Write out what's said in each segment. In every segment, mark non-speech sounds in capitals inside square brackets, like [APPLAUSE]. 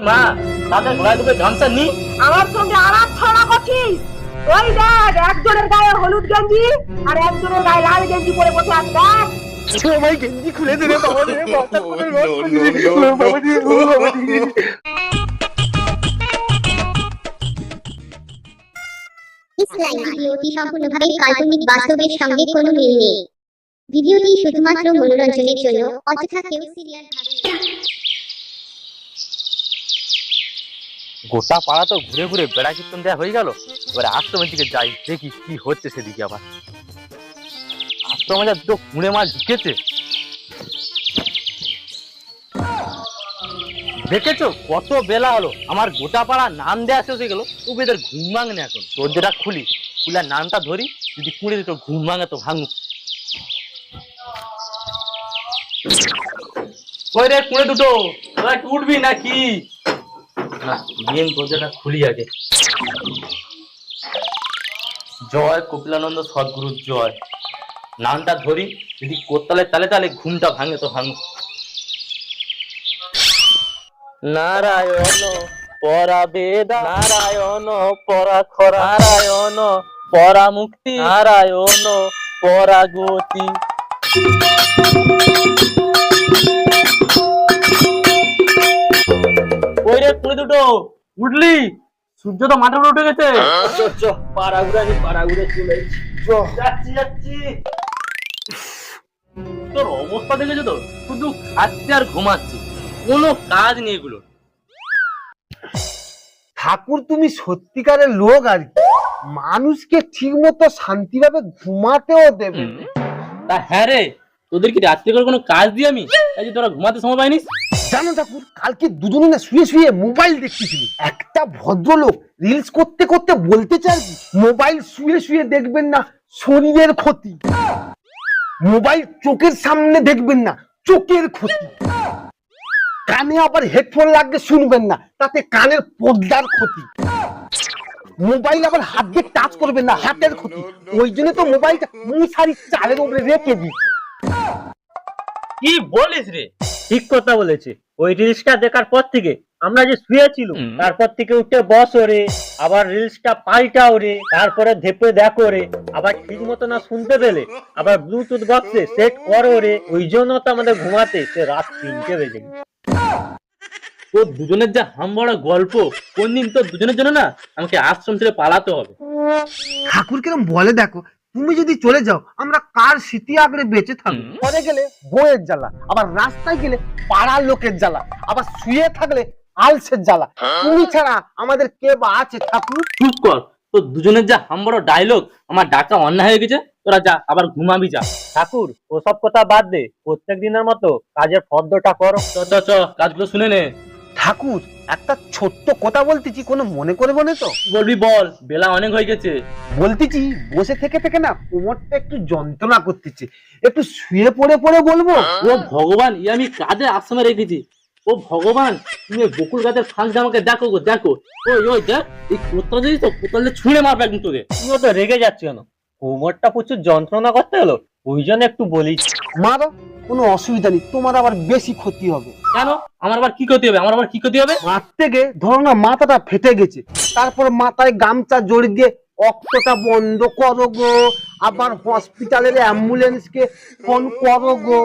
মা তাদের ঘোড়ায় গামছা নি আমার সঙ্গে আলাপ ছড়া করছিস ওই দেখ একজনের গায়ে হলুদ গেঞ্জি আর একজনের গায়ে লাল গেঞ্জি পরে বসে আছে দেখ সবাই গেঞ্জি খুলে দেবে বাবা রে [LAUGHS] বাবা করে রস করে দিলে। ও বাবা রে, বাবা রে। ভিডিওটি সম্পূর্ণভাবে কাল্পনিক বাস্তবের সঙ্গে কোনো মিল নেই ভিডিওটি শুধুমাত্র মনোরঞ্জনের জন্য অযথা কেউ সিরিয়াল গোটা পাড়া তো ঘুরে ঘুরে বেড়া কীর্তন দেওয়া হয়ে গেল। এবারে আশ্রমের দিকে যাই দেখি কি হচ্ছে সেদিকে আবার। আশ্রমে যা দুটো কুঁড়ে মাছ ঢুকেছে। দেখেছ? কত বেলা হলো। আমার গোটা পাড়া নাম দেওয়া শেষ হয়ে গেল। তবু এদের ঘুম ভাঙনে এখন। দরজাটা খুলি। খুলে নামটা ধরি। যদি কুঁড়ে দুটো ঘুম ভাঙে তো ভাঙুক। ওই রে কুঁড়ে দুটো? তোরা উঠবি নাকি? না মেন দরজাটা খুলি আগে। জয় কপিলানন্দ সদ্গুরুর জয়। নামটা ধরি যদি কোত্তালে তালে তালে ঘুমটা ভাঙে তো ভাঙে নারায়ণ পরা বেদা নারায়ণ পরা খরা নারায়ণ পরা মুক্তি নারায়ণ পরা গতি রে কুড়ি দুটো উঠলি? সূর্য তো মাথার উঠে গেছে। চলে যাচ্ছি যাচ্ছি। তোর অবস্থা দেখেছ তো? শুধু খাচ্ছে আর ঘুমাচ্ছি। কোনো কাজ নেই এগুলো। ঠাকুর তুমি সত্যিকারের লোক আর কি? মানুষকে ঠিক মতো শান্তিভাবে ঘুমাতেও দেবে। তা হ্যাঁ রে তোদের কি রাত্রে করে কোনো কাজ দিই আমি? যে তোরা ঘুমাতে সময় পাইনিস? জানো ঠাকুর, কালকে দুজনে না শুয়ে শুয়ে মোবাইল দেখতেছিল। একটা ভদ্রলোক রিলস করতে করতে বলতে চাই মোবাইল শুয়ে শুয়ে দেখবেন না, শরীরের ক্ষতি। মোবাইল চোখের সামনে দেখবেন না, চোখের ক্ষতি। কানে আবার হেডফোন লাগবে শুনবেন না, তাতে কানের পর্দার ক্ষতি। মোবাইল আবার হাত দিয়ে টাচ করবেন না, হাতের ক্ষতি। ওই জন্য তো মোবাইলটা মশারি চালের উপরে রেখে দিচ্ছে কি বলিস রে ঠিক কথা বলেছে ওই রিলসটা দেখার পর থেকে আমরা যে শুয়েছিলাম হুম। তারপর থেকে উঠে বস ওরে আবার রিলসটা পাল্টাও রে তারপরে ধেপে দেখো রে আবার ঠিক মতো না শুনতে পেলে আবার ব্লুটুথ বক্সে সেট করো রে ওই জন্য তো আমাদের ঘুমাতে সে রাত তিনটে বেজে। তোর দুজনের যা হামবড়া গল্প কোন দিন তোর দুজনের জন্য না আমাকে আশ্রম ছেড়ে পালাতে হবে ঠাকুর কিরম বলে দেখো তুমি যদি চলে যাও আমরা কার স্মৃতি আগড়ে বেঁচে থাকব। ঘরে গেলে বইয়ের জ্বালা আবার রাস্তায় গেলে পাড়ার লোকের জ্বালা আবার শুয়ে থাকলে আলসের জ্বালা। তুমি ছাড়া আমাদের কে বা আছে ঠাকুর? চুপ কর তো দুজনের যা হামবড় ডায়লগ আমার ডাকা অন্যায় হয়ে গেছে তোরা যা আবার ঘুমাবি যা। ঠাকুর ওসব কথা বাদ দে প্রত্যেক দিনের মতো কাজের ফর্দটা করো। চ চ কাজগুলো শুনে নে। ঠাকুর একটা ছোট্ট কথা বলতেছি কোনো মনে করব না তো? বলবি বল বেলা অনেক হয়ে গেছে। বলতেছি বসে থেকে থেকে না কোমরটা একটু যন্ত্রণা করতেছে। একটু শুয়ে পড়ে পড়ে বলব? ও ভগবান ই আমি কাজে আশ্রমে রেখেছি। ও ভগবান তুমি বকুল গাছের ফাঁকটা আমাকে দেখো গো দেখো। ওই ওই দেখ এই কোত্তা দিস তো কোত্তালে ছুঁড়ে মারবে একদম তোকে। তুমিও তো রেগে যাচ্ছ কেন? কোমরটা প্রচুর যন্ত্রণা করতে হলো। ওই জন্য একটু বলি মারো। কোনো অসুবিধা নেই তোমার আবার বেশি ক্ষতি হবে। কেন? আমার আবার কি ক্ষতি হবে? আমার আবার কি ক্ষতি হবে? মারতে গিয়ে ধরো না মাথাটা ফেটে গেছে। তারপর মাথায় গামছা জড়িয়ে দিয়ে রক্তটা বন্ধ করো গো। আবার হসপিটালের অ্যাম্বুলেন্সকে ফোন করো গো।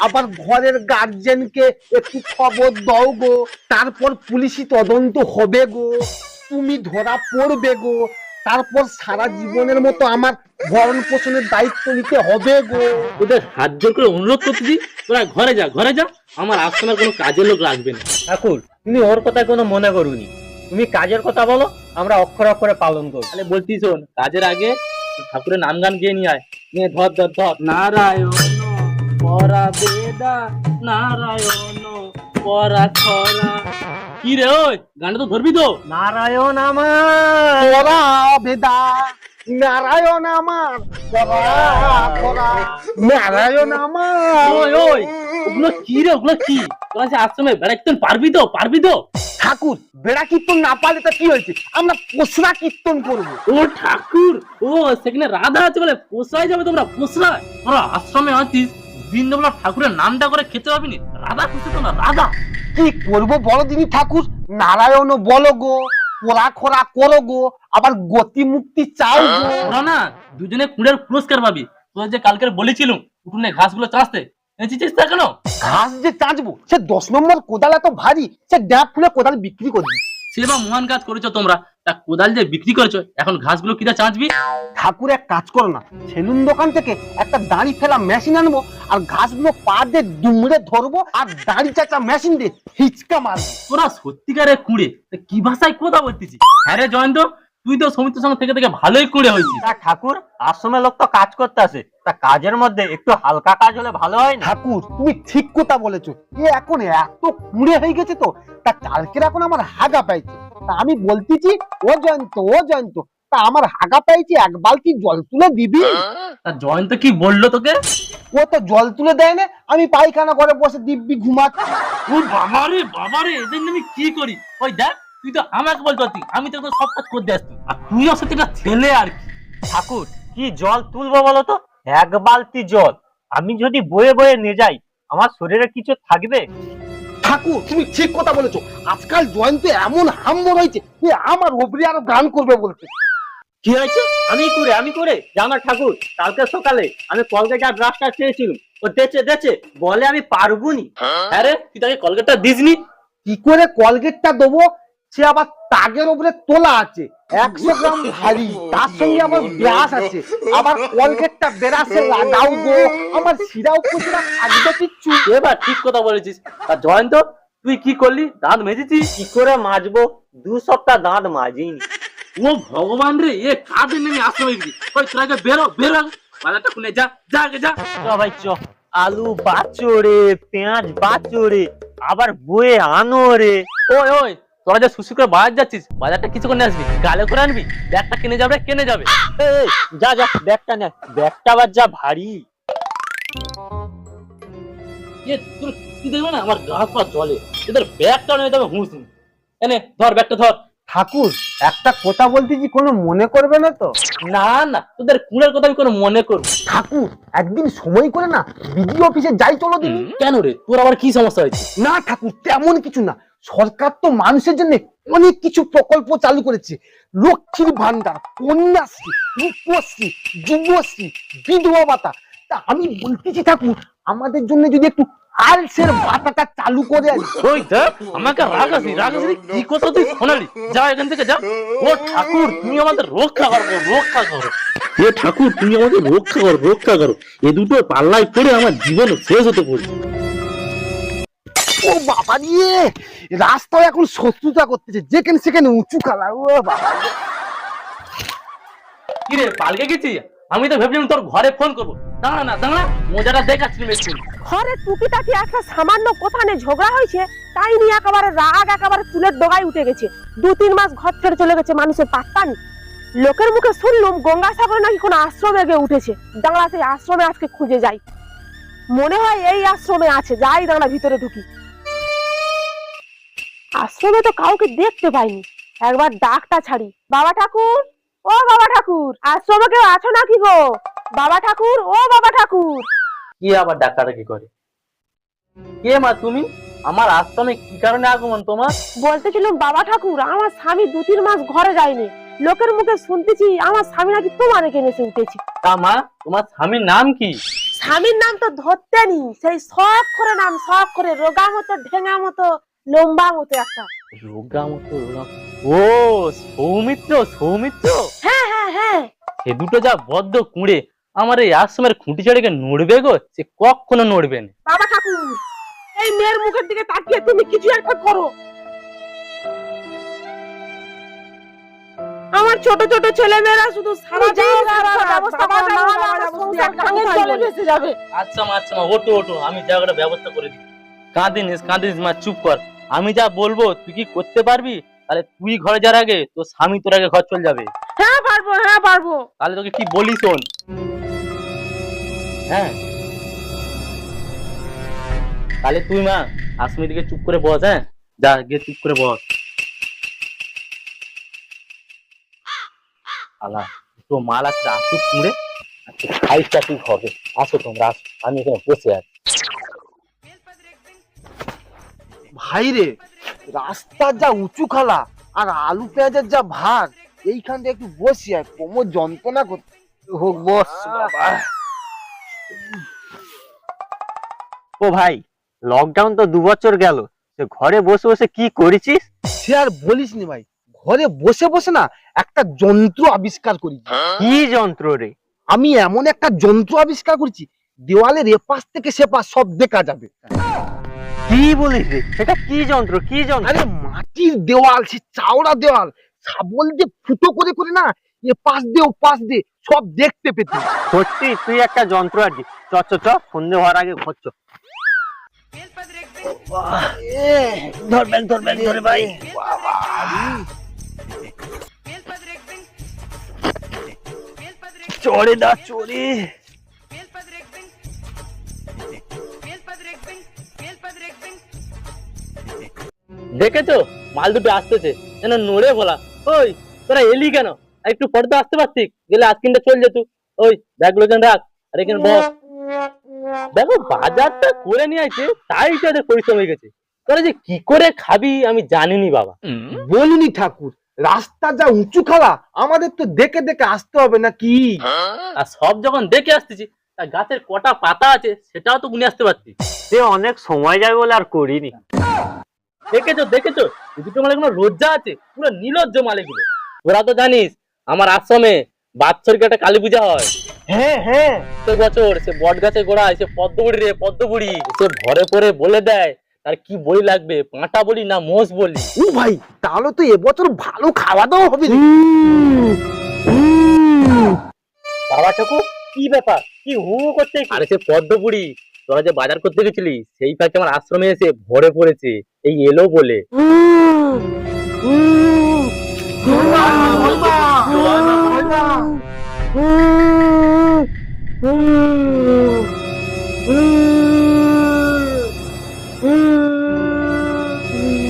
আবার ঘরের গার্জেনকে একটু খবর দাও গো। তারপর পুলিশি তদন্ত হবে গো। তুমি ধরা পড়বে গো। তারপর সারা জীবনের মতো আমার ভরণ পোষণের দায়িত্ব নিতে হবে গো। ওদের হাত জোর করে অনুরোধ করতেছি তোরা ঘরে যা ঘরে যা। আমার আশ্রমের কোনো কাজের লোক লাগবে না। ঠাকুর তুমি ওর কথা কোনো মনে করুনি। তুমি কাজের কথা বলো আমরা অক্ষর অক্ষরে পালন করব। তাহলে বলতি শোন কাজের আগে ঠাকুরের নাম গান গিয়ে নিয়ে আয়। নিয়ে ধর ধর ধর। নারায়ণ পরা বেদা নারায়ণ পরা খরা। কি রে ওই? গানটা তো ধরবি তো। নারায়ণ আমার। পরা বেদা। নারায়ণ আমার। নারায়ণ আমার। ওই ওই। ওগুলো কি রে? ওগুলো কি? তোরা যে আশ্রমে বেড়া কীর্তন পারবি তো? পারবি তো? ঠাকুর বেড়া কীর্তন না পারলে তা কি হয়েছে? আমরা পোসরা কীর্তন করব। ও ঠাকুর ও সেখানে রাধা আছে বলে পোষায় যাবে তোমরা পোষায় তোরা আশ্রমে আছিস? দিন ঠাকুরের নামটা করে খেতে পাবি নি রাধা খুশি তো না রাধা। কি করব বলো দিদি ঠাকুর? নারায়ণ বলো গো পোড়া খোরা করো গো আবার গতি মুক্তি চাও গো। না দুজনে কুড়ের পুরস্কার পাবি। তোর যে কালকের বলেছিলুম উঠোনে ঘাসগুলো চাষতে এনেছিস তা কেন? ঘাস যে চাঁচবো সে দশ নম্বর কোদাল এত ভারী সে ড্যাপ ফুলে কোদাল বিক্রি করবি বা মহান কাজ করেছ তোমরা? তা কোদাল দিয়ে বিক্রি করেছ? এখন ঘাসগুলো কিনা চাঁচবি? ঠাকুর এক কাজ করো না। সেলুন দোকান থেকে একটা দাড়ি ফেলা মেশিন আনব আর ঘাসগুলো পা দিয়ে দুমড়ে ধরবো আর দাড়ি চাচা মেশিন দিয়ে হিচকা মারবো। তোরা সত্যিকারের কুড়ে কি ভাষায় কথা বলতেছিস? হ্যাঁ রে জয়ন্ত তুই তো সমিতির সঙ্গে থেকে থেকে ভালোই কুড়ে হয়েছিস। তা ঠাকুর আশ্রমের লোক তো কাজ করতে আসে। তা কাজের মধ্যে একটু হালকা কাজ হলে ভালো হয় না? ঠাকুর তুমি ঠিক কথা বলেছ। এ এখন এত কুড়ে হয়ে গেছে তো তা কালকের এখন আমার হাগা পাইছে। তা আমি বলতেছি ও জয়ন্ত ও জয়ন্ত তা আমার হাগা পাইছে এক বালতি জল তুলে দিবি? তা জয়ন্ত কি বলল তোকে? ও তো জল তুলে দেয় না আমি পায়খানা করে বসে দিব্যি ঘুমাচ্ছি। বাবারে বাবারে এদের আমি কি করি? ওই দেখ তুই তো আমাকে বলতে পারতি আমি তো সব কাজ করতে আসতি। আর তুই একটা ছেলে আর কি। ঠাকুর কি জল তুলবো বলো তো? এক বালতি জল। আমি যদি বয়ে বয়ে নিয়ে যাই আমার শরীরে কিছু থাকবে? ঠাকুর তুমি ঠিক কথা বলেছ। আজকাল জয়ন্ত এমন হাম্বর হয়েছে যে আমার ওপরে আরও গান করবে বলতে কি হয়েছে? আমি করে আমি করে? জানা ঠাকুর কালকে সকালে আমি কলকাতা যা ব্রাশটা চেয়েছিলাম। ও দেছে দেছে বলে আমি পারবুনি হ্যাঁ? রে তুই তাকে কলকাতা দিসনি? কি করে কলগেটটা দেবো? সে আবার তাগের উপরে তোলা আছে একশো গ্রাম ভারী তার সঙ্গে আবার ব্রাশ আছে। আবার কলগেটটা বেরাসে লাগাও গো আমার শিরাও কুচিরা থাকবে কিচ্ছু। এবার ঠিক কথা বলেছিস। তা জয়ন্ত তুই কি করলি? দাঁত মেজেছিস? কি করে মাজবো? দু সপ্তাহ দাঁত মাজিনি। ও ভগবান রে এ কাঁদে নেমে আসতে হইবি ওই তোর বেরো বেরো বাজারটা খুলে যা যা আগে যা। চ ভাই চ। আলু বাচো রে পেঁয়াজ বাচো রে আবার বয়ে আনো রে। ওই ওই তোরা যা সুসি করে বাজার যাচ্ছিস বাজারটা কিছু করে নিয়ে আসবি গালে করে আনবি ব্যাগটা কিনে যাবে কিনে যাবে। যা যা ব্যাগটা নে ব্যাগটা আবার যা ভারী। এ তোর তুই দেখবে না? আমার গা পা জলে এদের ব্যাগটা নিয়ে যাবে হুঁস এনে ধর ব্যাগটা ধর। ঠাকুর একটা কথা বলতেছি কোনো মনে করবে না তো? না না তোদের কুড়ের কথা আমি কোনো মনে করব ঠাকুর একদিন সময় করে না বিডিও অফিসে যাই চলো দিন কেন রে? তোর আবার কি সমস্যা হয়েছে? না ঠাকুর তেমন কিছু না। সরকার তো মানুষের জন্য অনেক কিছু প্রকল্প চালু করেছে। লক্ষ্মীর ভান্ডার কন্যাশ্রী রূপশ্রী যুবশ্রী বিধবা ভাতা। তা আমি বলতেছি ঠাকুর আমাদের জন্য যদি একটু আলসের ভাতাটা চালু করে ওই দেখ আমাকে রাগাসি রাগাসি কি কথা তুই? শোনালি যা এখান থেকে যা ও ঠাকুর তুমি আমাদের রক্ষা করো রক্ষা করো। এ ঠাকুর তুমি আমাদের রক্ষা করো রক্ষা করো। এ দুটো পাল্লায় পড়ে আমার জীবন শেষ হতে পড়ছে। ও বাবা দিয়ে রাস্তায় এখন শত্রুতা করতেছে যেখানে সেখানে উঁচু কালা ও বাবা কি রে পালকে গেছি আমি তো ভেবেছিলাম তোর ঘরে ফোন করব। দাঁড়া না দাঁড়া মজাটা দেখাচ্ছি একটু ঘরে টুকিটাকি একটা সামান্য কোথানে ঝগড়া হয়েছে তাই নিয়ে একেবারে রাগ একেবারে চুলের ডগায় উঠে গেছে। দু তিন মাস ঘর ছেড়ে চলে গেছে মানুষের পাত্তা নেই লোকের মুখে শুনলাম গঙ্গাসাগরে নাকি কোনো আশ্রমে গিয়ে উঠেছে। দাঁড়া সেই আশ্রমে আজকে খুঁজে যাই। মনে হয় এই আশ্রমে আছে যাই দাঁড়া ভিতরে ঢুকি। আশ্রমে তো কাউকে দেখতে পাইনি। একবার ডাকটা ছাড়ি। বাবা ঠাকুর ও বাবা ঠাকুর আশ্রমে কেউ আছো নাকি গো? বাবা ঠাকুর ও বাবা ঠাকুর। কি আবার ডাকাডাকি করে? কে মা তুমি? আমার আশ্রমে কি কারণে আগমন তোমার? বলতেছিলাম বাবা ঠাকুর আমার স্বামী দু তিন মাস ঘরে যায়নি। লোকের মুখে শুনতেছি আমার স্বামী নাকি তোমার এখানে এসে উঠেছে। তা মা তোমার স্বামীর নাম কি? স্বামীর নাম তো ধরতে নি সেই শখ করে নাম সব করে রোগা মতো ঢেঙা মতো লম্বা মতো একটা। রোগা মতো রোগা ও সৌমিত্র সৌমিত্র। হ্যাঁ হ্যাঁ হ্যাঁ। সে দুটো যা বদ্ধ কুঁড়ে আমার এই আশ্রমের খুঁটি ছেড়ে নড়বে গো? সে কখনো নড়বে না। বাবা ঠাকুর এই মেয়ের মুখের দিকে তাকিয়ে তুমি কিছু একটা করো। আমার ছোট ছোট ছেলে মেয়েরা শুধু সারা দিন ব্যবস্থা করে না সংসার কাঙে চলে ভেসে যাবে। আচ্ছা মা আচ্ছা মা ওটো ওটো আমি জায়গাটা ব্যবস্থা করে দিই। কাঁদিনিস কাঁদিস মা চুপ কর। আমি যা বলব তুই কি করতে পারবি? তাহলে তুই ঘরে যার আগে তোর স্বামী তোর আগে ঘর চলে যাবে। হ্যাঁ পারব হ্যাঁ পারব। তাহলে তোকে কি বলি শোন? হ্যাঁ। তাহলে তুই মা আসমি দিকে চুপ করে বস হ্যাঁ? যা গিয়ে চুপ করে বস। আলা তো মাল আছে আসুক কুড়ে ফাইটটা ঠিক হবে আসো তোমরা আসো। আমি এখানে বসে আছি। ভাই রে রাস্তার যা উঁচু খালা আর আলু পেঁয়াজের যা ভাগ এইখান থেকে একটু বসি আর কোমর যন্ত্রণা করতে হোক বস বাবা। ও ভাই লকডাউন তো দু বছর গেল সে ঘরে বসে বসে কি করেছিস? সে আর বলিস নি ভাই ঘরে বসে বসে না একটা যন্ত্র আবিষ্কার করি কি যন্ত্র রে? আমি এমন একটা যন্ত্র আবিষ্কার করেছি দেওয়ালের এপাশ থেকে সেপাশ সব দেখা যাবে। কি বলিস রে? সেটা কি যন্ত্র? কি যন্ত্র? আরে মাটির দেওয়াল সে চাওড়া দেওয়াল শাবল দিয়ে ফুটো করে করে না এ পাশ দিয়ে ও পাশ দিয়ে সব দেখতে পেতে। সত্যি তুই একটা যন্ত্র আর কি। চ চ চ সন্ধে হওয়ার আগে ঘর চ ধরবেন ধরবেন ধরে ভাই চড়ে দা চড়ে। দেখেছ? মাল দুটো আসতেছে। যেন নড়ে বলা। ওই তোরা এলি কেন? একটু পরে তো আসতে পারতিস। গেলে আজকিনটা চল যেত। ওই ব্যাগগুলো যেন রাখ। আর এখানে বস। দেখো বাজারটা করে নিয়ে আসছে তাই তাদের পরিশ্রম হয়ে গেছে। তোরা যে কি করে খাবি আমি জানিনি বাবা। বলিনি ঠাকুর রাস্তা যা উঁচু খালা আমাদের তো দেখে দেখে আসতে হবে না কি? আর সব যখন দেখে আসতেছি তা গাছের কটা পাতা আছে সেটাও তো গুনে আসতে পারছি সে অনেক সময় যাবে বলে আর করিনি। দেখেছ দেখেছ? দুটো মালে কোনো লজ্জা আছে পুরো নির্লজ্জ মালেগুলো। তোরা তো জানিস আমার আশ্রমে বাৎসরিক একটা কালী পূজা হয়। হ্যাঁ হ্যাঁ। প্রত্যেক বছর সে বট গাছের গোড়ায় সে পদ্মবুড়ি রে পদ্মবুড়ি। সে ভরে পরে বলে দেয় তার কি বই লাগবে পাঁটা বলি না মোষ বলি। ও ভাই তাহলে তো এবছর ভালো খাওয়া দাওয়া হবে বাবা ঠাকুর কি ব্যাপার? কি হু হু করতে আরে সে পদ্মপুরি তোরা যে বাজার করতে গেছিলি সেই ফাঁকে আমার আশ্রমে এসে ভরে পড়েছে। এই এলো বলে।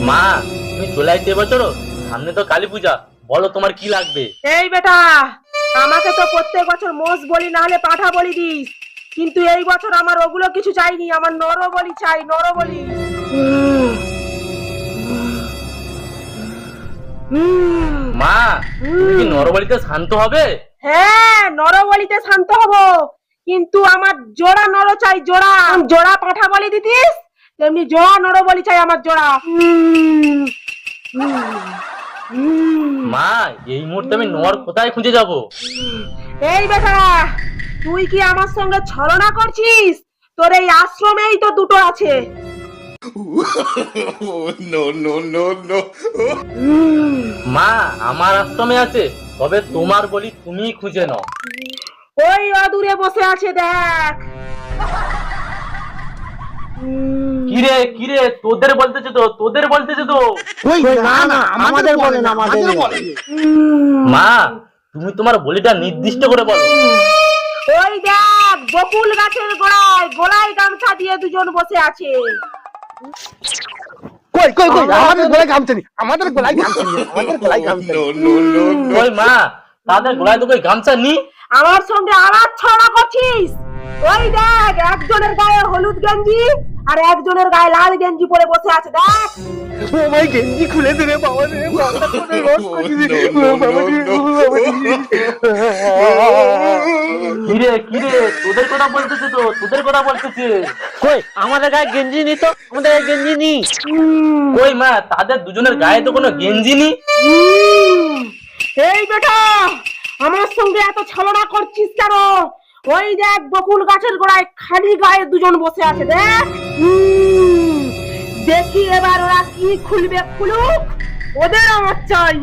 মা তুমি চলে আসছে এবছরও? সামনে তো কালী পূজা। বলো তোমার কি লাগবে? এই বেটা আমাকে তো প্রত্যেক বছর মোষ বলি না হলে পাঠা বলি দিস। কিন্তু এই বছর আমার ওগুলো কিছু চাইনি আমার নর বলি চাই নর বলি মা তুমি নরবলিতে শান্ত হবে? হ্যাঁ নর বলিতে শান্ত হব। কিন্তু আমার জোড়া নর চাই জোড়া। জোড়া পাঠা বলি দিতিস? তেমনি জোড়া নর বলি চাই আমার জোড়া। মা এই মুহূর্তে আমি নর কোথায় খুঁজে যাব? এই বেটা তুই কি আমার সঙ্গে ছলনা করছিস? তোর এই আশ্রমেই তো দুটো আছে. মা আমার আশ্রমে আছে তবে তোমার বলি তুমি খুঁজে নাও। ওই অদূরে বসে আছে দেখ। কিরে কিরে তোদের বলতেছে তো তোদের বলতেছে তো। ওই না না আমাদের বলেন আমাদের মা তুমি তোমার বলিটা নির্দিষ্ট করে বলো। ওই দেখ বকুল গাছের গোড়ায় গোলায় গামছা দিয়ে দুজন বসে আছে। কই কই কই? আমাদের গলায় গামছা নেই আমাদের গলায় নেই [LAUGHS] আমাদের গলায় no. ওই মা? তাদের গোলায় তো কই গামছা নি আমার সঙ্গে আলাপ ছড়া করছিস? ওই দেখ একজনের গায়ে হলুদ গেঞ্জি আর একজনের গায়ে লাল গেঞ্জি পরে বসে আছে দেখ। ও ভাই গেঞ্জি খুলে দে রে বাবা রে রস করে। কিরে কিরে তোদের কথা বলতেছে তো তোদের কথা বলতেছে। কই আমাদের গায়ে গেঞ্জি নি তো? আমাদের গায়ে গেঞ্জি নি? কই মা তাদের দুজনের গায়ে তো কোনো গেঞ্জি নি? এই বেটা আমার সঙ্গে এত ছলনা করছিস কেন? ওই দেখ বকুল গাছের গোড়ায় খালি গায়ে দুজন বসে আছে দেখ দেখি এবার ওরা কি খুলবে খুলুক ওদের আমার চাই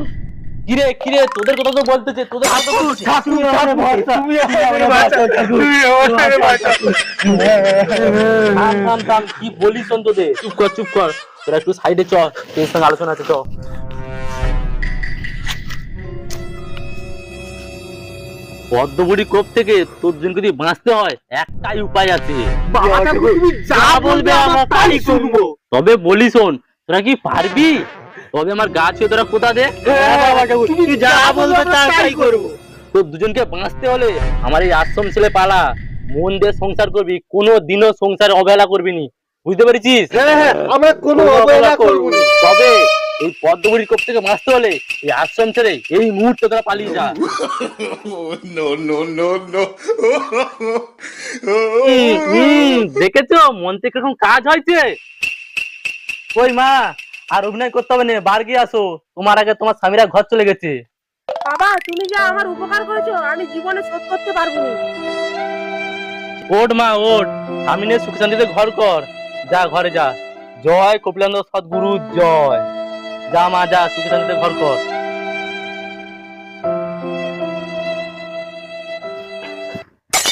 কিরে কিরে তোদের কথা তো বলতেছে তোদের কথা তুমি কি বলিস তোদের চুপ কর চুপ কর তোরা একটু সাইডে চ তোর সঙ্গে আলোচনা আছে চ পদ্মবুড়ি কোপ থেকে তোর যদি বাঁচতে হয়। একটাই উপায় আছে। যা বলবে আমরা তাই শুনব। তবে বলি শোন তোরা কি পারবি? তবে আমার গা ছুঁয়ে তোরা কোথা দে হ্যাঁ, বাবা ঠাকুর তুমি যা বলবে তাই করব। তো দুজনকে বাঁচতে হলে আমার এই আশ্রম ছেলে পালা। মন দিয়ে সংসার করবি কোনো দিনও সংসারে অবহেলা করবি নি। বুঝতে পেরেছিস? হ্যাঁ হ্যাঁ আমরা কোনো অবহেলা করব তবে এই পদ্মগুড়ির কোপ থেকে বাঁচতে হলে এই আশ্রম ছেড়ে এই মুহূর্তে তোরা পালিয়ে যা। দেখেছ? মন থেকে এখন কাজ হয়েছে? ওই মা আর অভিনয় করতে হবে না বার গিয়ে আসো। তোমার আগে তোমার স্বামীরা ঘর চলে গেছে। বাবা তুমি যা আমার উপকার করেছ আমি জীবনে শোধ করতে পারব না। ওঠ মা ওঠ। স্বামী নিয়ে সুখ শান্তিতে ঘর কর। যা ঘরে যা। জয় কপিলানন্দ সদ্গুরু জয়। যা মা যা সুখ শান্তিতে ঘর কর।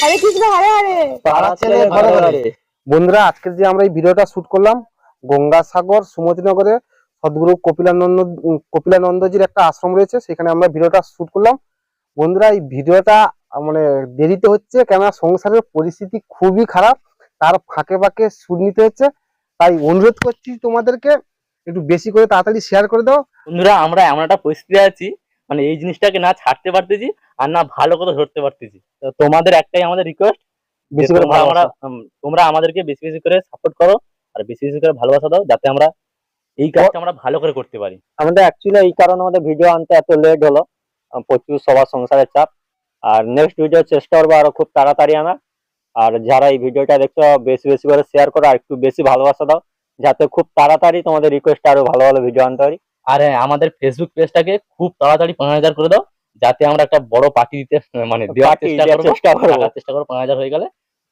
হরে কৃষ্ণ হরে হরে পাড়া ছেলে ঘরে ঘরে। বন্ধুরা আজকে যে আমরা এই ভিডিওটা শুট করলাম গঙ্গাসাগর সুমতিনগরে সদ্গুরু কপিলানন্দ কপিলানন্দজির একটা আশ্রম রয়েছে সেখানে আমরা ভিডিওটা শুট করলাম। বন্ধুরা এই ভিডিওটা মানে দেরিতে হচ্ছে কেননা সংসারের পরিস্থিতি খুবই খারাপ তার ফাঁকে ফাঁকে শুট নিতে হচ্ছে। তাই অনুরোধ করছি তোমাদেরকে একটু বেশি করে তাড়াতাড়ি শেয়ার করে দাও। বন্ধুরা আমরা এমন একটা পরিস্থিতি আছি মানে এই জিনিসটাকে না ছাড়তে পারতেছি আর না ভালো করে ধরতে পারতেছি। তো তোমাদের একটাই আমাদের রিকোয়েস্ট বেশি করে আমরা তোমরা আমাদেরকে বেশি বেশি করে সাপোর্ট করো আর বেশি বেশি করে ভালোবাসা দাও যাতে আমরা এই কাজটা আমরা ভালো করে করতে পারি। আমাদের অ্যাকচুয়ালি এই কারণে আমাদের ভিডিও আনতে এত লেট হলো। প্রচুর সবার সংসারের চাপ। আর নেক্সট ভিডিও চেষ্টা করব আরও খুব তাড়াতাড়ি আনার। আর যারা এই ভিডিওটা দেখছ বেশি বেশি করে শেয়ার করো আর একটু বেশি ভালোবাসা দাও। যাতে খুব তাড়াতাড়ি তোমাদের রিকোয়েস্ট আরও ভালো ভালো ভিডিও আনতে পারি। আর হ্যাঁ, আমাদের ফেসবুক পেজটাকে খুব তাড়াতাড়ি পাঁচ হাজার করে দাও যাতে আমরা একটা বড় পার্টি দিতে মানে দেওয়ার চেষ্টা করব চেষ্টা করব। রাখার চেষ্টা করব পাঁচ হাজার হয়ে গেলে।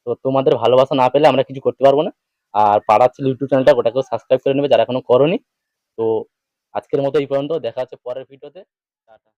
তো তোমাদের ভালোবাসা না পেলে আমরা কিছু করতে পারব না। আর পাড়ার ছিল ইউটিউব চ্যানেলটা ওটাকেও সাবস্ক্রাইব করে নেবে যারা এখনও করনি। তো আজকের মতো এই পর্যন্ত দেখা হচ্ছে পরের ভিডিওতে টাটা।